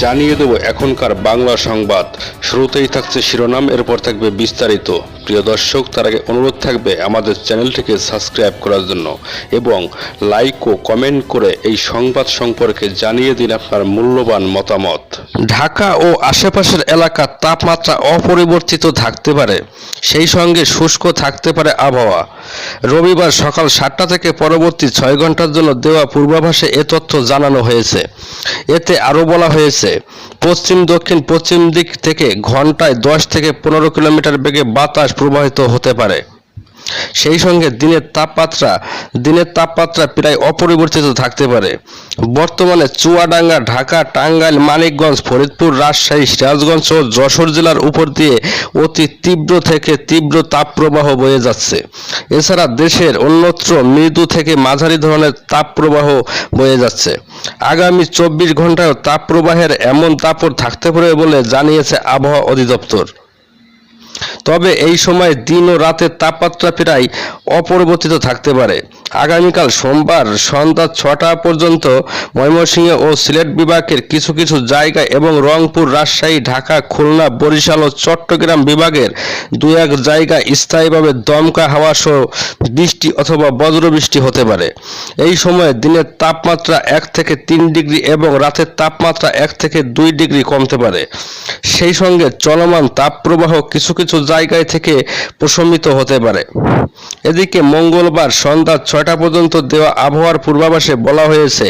জানিয়ে দেব, এখনকার বাংলা সংবাদ। শুরুতেই থাকছে শিরোনাম, এরপর থাকবে বিস্তারিত। প্রিয় দর্শক, তার আগে অনুরোধ থাকবে আমাদের চ্যানেলটিকে সাবস্ক্রাইব করার জন্য এবং লাইক ও কমেন্ট করে এই সংবাদ সম্পর্কে জানিয়ে দিন আপনার মূল্যবান মতামত। ঢাকা ও আশেপাশের এলাকার তাপমাত্রা অপরিবর্তিত থাকতে পারে, সেই সঙ্গে শুষ্ক থাকতে পারে আবহাওয়া। রবিবার সকাল সাতটা থেকে পরবর্তী ছয় ঘণ্টার জন্য দেওয়া পূর্বাভাসে এ তথ্য জানানো হয়েছে। এতে আরও বলা হয়েছে পশ্চিম, দক্ষিণ, পশ্চিম দিক থেকে ঘন্টায় দশ থেকে পনেরো কিলোমিটার বেগে বাতাস প্রবাহিত হতে পারে। সেই সঙ্গে দিনের তাপমাত্রা দিনের তাপমাত্রা প্রায় অপরিবর্তিত থাকতে পারে। বর্তমানে চুয়াডাঙ্গা, ঢাকা, টাঙ্গাইল, মানিকগঞ্জ, ফরিদপুর, রাজশাহী, সিরাজগঞ্জ ও যশোর জেলার উপর দিয়ে অতি তীব্র থেকে তীব্র তাপপ্রবাহ বয়ে যাচ্ছে। এছাড়া দেশের অন্যত্র মৃদু থেকে মাঝারি ধরনের তাপপ্রবাহ বয়ে যাচ্ছে। আগামী চব্বিশ ঘন্টায় তাপপ্রবাহের এমন দাপট থাকতে পারে বলে জানিয়েছে আবহাওয়া অধিদপ্তর। তবে এই সময় দিন ও রাতের তাপমাত্রা প্রায় অপরিবর্তিত থাকতে পারে। আগামীকাল সোমবার সন্ধ্যা ছটা পর্যন্ত ময়মনসিংহ ও সিলেট বিভাগের কিছু কিছু জায়গা এবং রংপুর, রাজশাহী, ঢাকা, খুলনা, বরিশাল ও চট্টগ্রাম বিভাগের দু এক জায়গায় স্থায়ীভাবে দমকা হাওয়া সহ বৃষ্টি অথবা বজ্রবৃষ্টি হতে পারে। এই সময়ে দিনের তাপমাত্রা এক থেকে তিন ডিগ্রি এবং রাতের তাপমাত্রা এক থেকে দুই ডিগ্রি কমতে পারে। সেই সঙ্গে চলমান তাপপ্রবাহ কিছু কিছু জায়গায় থেকে প্রশমিত হতে পারে। এদিকে মঙ্গলবার সন্ধ্যা ছয়টা পর্যন্ত দেওয়া আবহাওয়ার পূর্বাভাসে বলা হয়েছে,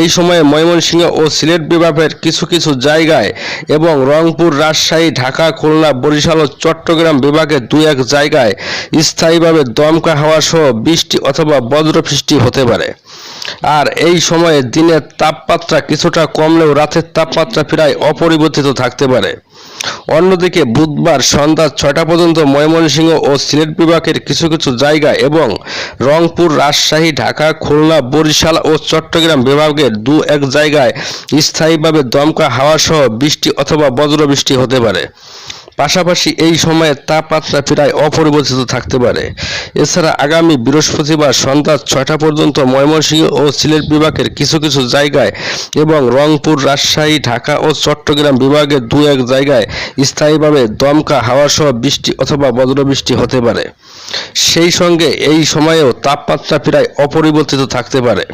এই সময়ে ময়মনসিংহ ও সিলেট বিভাগের কিছু কিছু জায়গায় এবং রংপুর, রাজশাহী, ঢাকা, খুলনা, বরিশাল ও চট্টগ্রাম বিভাগের দু এক জায়গায় স্থায়ীভাবে দমকা হাওয়া সহ বৃষ্টি অথবা বজ্রবৃষ্টি হতে পারে। আর এই সময়ে দিনের তাপমাত্রা কিছুটা কমলেও রাতের তাপমাত্রা প্রায় অপরিবর্তিত থাকতে পারে। অন্যদিকে বুধবার সন্ধ্যা ছয়টা পর্যন্ত ময়মনসিংহ ও সিলেট বিভাগের কিছু কিছু জায়গা এবং রংপুর, রাজশাহী, ঢাকা, খুলনা, বরিশাল ও চট্টগ্রাম বিভাগের দু এক জায়গায় স্থায়ীভাবে দমকা হাওয়াসহ বৃষ্টি অথবা বজ্রবৃষ্টি হতে পারে। পাশাপাশি এই সময়ে তাপমাত্রা প্রায় অপরিবর্তিত থাকতে পারে। এছাড়া আগামী বৃহস্পতিবার সন্ধ্যা ছয়টা পর্যন্ত ময়মনসিংহ ও সিলেট বিভাগের কিছু কিছু জায়গায় এবং রংপুর, রাজশাহী, ঢাকা ও চট্টগ্রাম বিভাগের দু এক জায়গায় স্থায়ীভাবে দমকা হাওয়া সহ বৃষ্টি অথবা বজ্রবৃষ্টি হতে পারে। সেই সঙ্গে এই সময়েও তাপমাত্রা প্রায় অপরিবর্তিত থাকতে পারে।